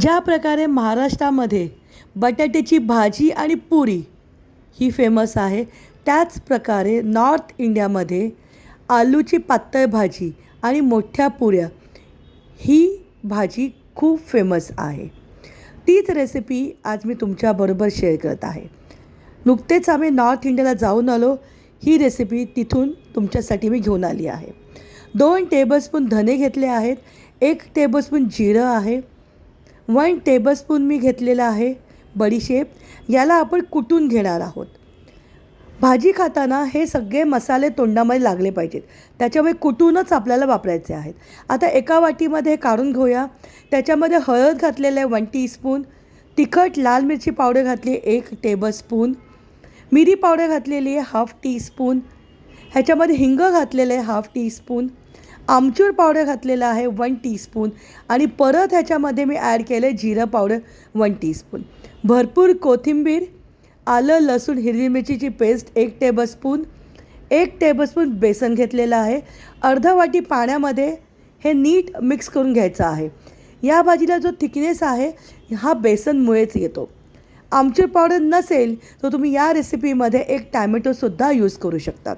ज्या प्रकारे महाराष्ट्रामध्ये बटाट्याची भाजी आणि पुरी ही फेमस आहे त्याच प्रकारे नॉर्थ इंडियामध्ये आलूची पातळ भाजी आणि मोठ्या पुऱ्या ही भाजी खूप फेमस आहे. तीच रेसिपी आज मी तुमच्याबरोबर शेअर करत आहे. नुकतेच आम्ही नॉर्थ इंडियाला जाऊन आलो ही रेसिपी तिथून तुमच्यासाठी मी घेऊन आली आहे. दोन टेबलस्पून धने घेतले आहेत एक टेबलस्पून जिरं आहे वन टेबलस्पून मी घेतलेलं आहे बडीशेप याला आपण कुटून घेणार आहोत. भाजी खाताना हे सगळे मसाले तोंडामध्ये लागले पाहिजेत. त्याच्यामुळे कुटूनच आपल्याला वापरायचे आहेत. आता एका वाटीमध्ये हे काढून घेऊया. त्याच्यामध्ये हळद घातलेलं आहे वन टीस्पून. तिखट लाल मिरची पावडर घातली आहे एक टेबलस्पून. मिरी पावडर घातलेली आहे हाफ टीस्पून. ह्याच्यामध्ये हिंग घातलेलं आहे हाफ टीस्पून. आमचूर पावडर घातलेला आहे वन टीस्पून आणि परत ह्याच्यामध्ये मी ॲड केलं आहे जिरं पावडर वन टीस्पून. भरपूर कोथिंबीर आलं लसूण हिरवी मिरचीची पेस्ट एक टेबलस्पून एक टेबलस्पून बेसन घेतलेलं आहे. अर्धा वाटी पाण्यामध्ये हे नीट मिक्स करून घ्यायचं आहे. या भाजीला जो थिकनेस आहे हा बेसनमुळेच येतो. आमचूर पावडर नसेल तर तुम्ही या रेसिपीमध्ये एक टॅमॅटोसुद्धा यूज करू शकतात.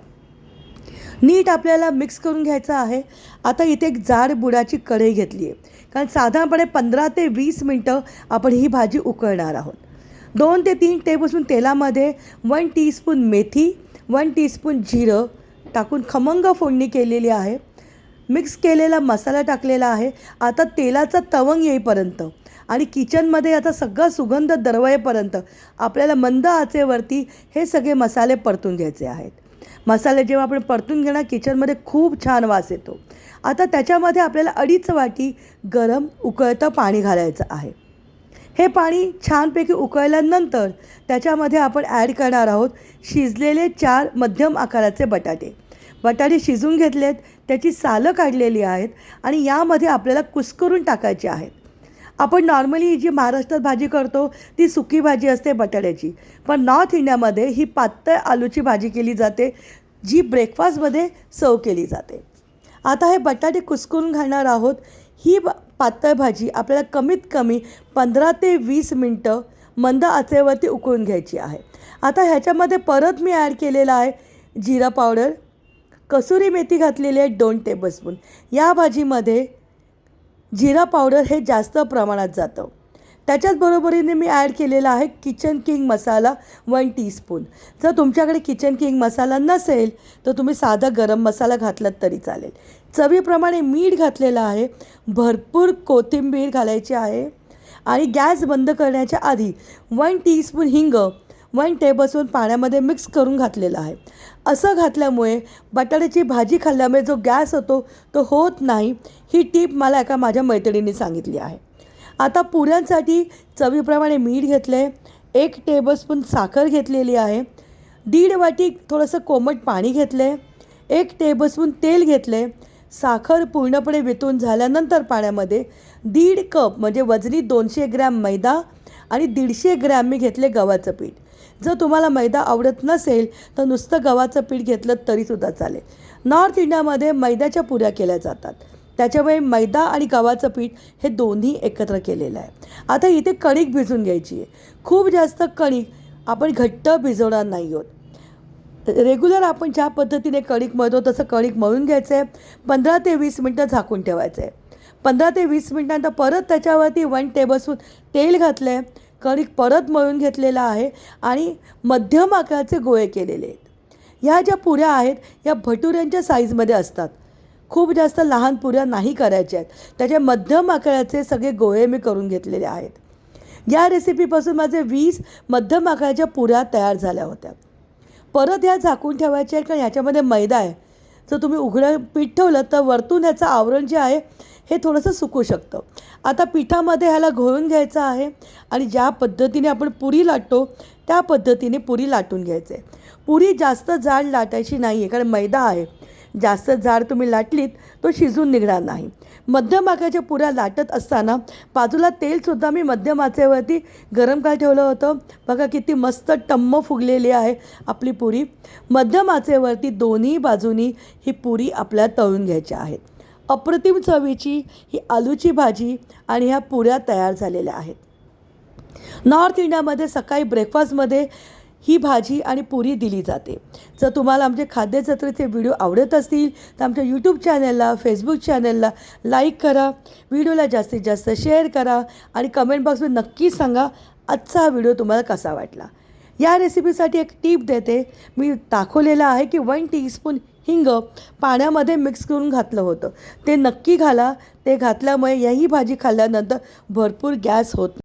नीट आपल्याला मिक्स करून घ्यायचं आहे. आता इथे एक जाड बुडाची कढई घेतली आहे. कारण साधारणपणे पंधरा ते वीस मिनटं आपण ही भाजी उकळणार आहोत. दोन ते तीन टेबलस्पून तेलामध्ये वन टीस्पून मेथी वन टीस्पून जिरं टाकून खमंग फोडणी केलेली आहे. मिक्स केलेला मसाला टाकलेला आहे. आता तेलाचा तवंग येईपर्यंत आणि किचनमध्ये आता सगळा सुगंध दरवळेपर्यंत आपल्याला मंद आचेवरती हे सगळे मसाले परतून घ्यायचे आहेत. मसाले जेव्हा आपण परतून घेणार किचनमध्ये खूप छान वास येतो. आता त्याच्यामध्ये आपल्याला अडीच वाटी गरम उकळतं पाणी घालायचं आहे. हे पाणी छानपैकी उकळल्यानंतर त्याच्यामध्ये आपण ॲड करणार आहोत शिजलेले चार मध्यम आकाराचे बटाटे. बटाटे शिजून घेतलेत त्याची सालं काढलेली आहेत आणि यामध्ये आपल्याला कुस्करून टाकायची आहेत. आपण नॉर्मली जी महाराष्ट्रात भाजी करतो ती सुकी भाजी असते बटाट्याची. पण नॉर्थ इंडियामध्ये ही पातळ आलूची भाजी केली जाते जी ब्रेकफास्टमध्ये सर्व केली जाते. आता हे बटाटे कुस्करून घालणार आहोत. ही ब पातळ भाजी आपल्याला कमीत कमी पंधरा ते वीस मिनटं मंद आचेवरती उकळून घ्यायची आहे. आता ह्याच्यामध्ये परत मी ॲड केलेला आहे जिरा पावडर कसुरी मेथी घातलेली आहे दोन टेबलस्पून या भाजीमध्ये जिरा पावडर हे जास्त प्रमाणात जातं. त्याच्याच बरोबरीने मी ॲड केलेला आहे kitchen king masala one teaspoon जर तुमच्याकडे किचन किंग मसाला नसेल तर तुम्ही साधा गरम मसाला घातलात तरी चालेल. चवीप्रमाणे मीठ घातलेलं आहे. भरपूर कोथिंबीर घालायची आहे. आणि गॅस बंद करण्याच्या आधी वन टीस्पून हिंग वन टेबलस्पून पाण्यामध्ये मिक्स करून घातलेलं आहे. असं घातल्यामुळे बटाट्याची भाजी खाल्ल्यामुळे जो गॅस होतो तो होत नाही ही टीप मला एका माझ्या मैत्रिणीने सांगितली आहे. आता पुऱ्यांसाठी चवीप्रमाणे मीठ घेतलं आहे एक टेबलस्पून साखर घेतलेली आहे दीड वाटी थोडंसं कोमट पाणी घेतलं आहे एक टेबलस्पून तेल घेतलं आहे साखर पूर्णपणे वितून झाल्यानंतर पाण्यामध्ये दीड कप म्हणजे वजनी दोनशे ग्रॅम मैदा आणि दीडशे ग्रॅम मी घेतले गव्हाचं पीठ. जर तुम्हाला मैदा आवडत नसेल तर नुसतं गव्हाचं पीठ घेतलं तरीसुद्धा चालेल. नॉर्थ इंडियामध्ये मैद्याच्या पुऱ्या केल्या जातात. त्याच्यामुळे मैदा आणि गव्हाचं पीठ हे दोन्ही एकत्र केलेलं आहे. आता इथे कणिक भिजून घ्यायची आहे. खूप जास्त कणिक आपण घट्ट भिजवणार नाही आहोत. रेग्युलर आपण ज्या पद्धतीने कणिक मळतो तसं कणिक मळून घ्यायचं आहे. पंधरा ते वीस मिनटं झाकून ठेवायचं आहे. पंधरा ते वीस मिनटानंतर परत त्याच्यावरती वन टेबलस्पून तेल घातलं आहे कणिक परत मळून घेतलेला आहे आणि मध्यम आकाराचे गोळे केलेले आहेत. ह्या ज्या पुऱ्या आहेत या भटुऱ्यांच्या साईजमध्ये असतात. खूप जास्त लहान पुऱ्या नाही करायच्या आहेत. त्याच्या मध्यम आकाराचे सगळे गोळे मी करून घेतलेले आहेत. या रेसिपीपासून माझे वीस मध्यम आकाराच्या पुऱ्या तयार झाल्या होत्या. परत ह्या झाकून ठेवायच्या आहेत कारण ह्याच्यामध्ये मैदा आहे. जर तुम्ही उघडं पीठ ठेवलं तर वरतून ह्याचं आवरण जे आहे हे थोडंसं सुकू शकतं. आता पिठामध्ये ह्याला घोळून घ्यायचं आहे आणि ज्या पद्धतीने आपण पुरी लाटतो त्या पद्धतीने पुरी लाटून घ्यायचं. आहे पुरी जास्त जाड लाटायची नाही आहे कारण मैदा आहे. जास्त जाड तुम्ही लाटलीत तो शिजून निघणार नाही. मध्यम पुऱ्या लाटत असताना बाजूला तेलसुद्धा मी मध्यम आचेवरती गरम काय ठेवलं होतं. बघा किती मस्त टम्म फुगलेली आहे आपली पुरी. मध्यम आचेवरती दोन्ही बाजूनी ही पुरी आपल्याला तळून घ्यायची आहेत अप्रतिम चवीची ही आलूची भाजी आणि ह्या पुऱ्या तयार झालेल्या आहेत. नॉर्थ इंडियामध्ये सकाळी ब्रेकफास्टमध्ये ही भाजी आणि पुरी दिली जाते. जर तुम्हाला आमचे खाद्यजत्रेचे व्हिडिओ आवडत असतील तर आमच्या यूट्यूब चॅनलला फेसबुक चॅनलला लाईक करा. व्हिडिओला जास्तीत जास्त शेअर करा आणि कमेंट बॉक्समध्ये नक्की सांगा आजचा हा व्हिडिओ तुम्हाला कसा वाटला. या रेसिपीसाठी एक टीप देते. मी दाखवलेलं आहे की वन टीस्पून हिंग पाण्यामध्ये मिक्स करून घातलं होतं. ते नक्की घाला. ते घातल्यामुळे याही भाजी खाल्ल्यानंतर भरपूर गॅस होत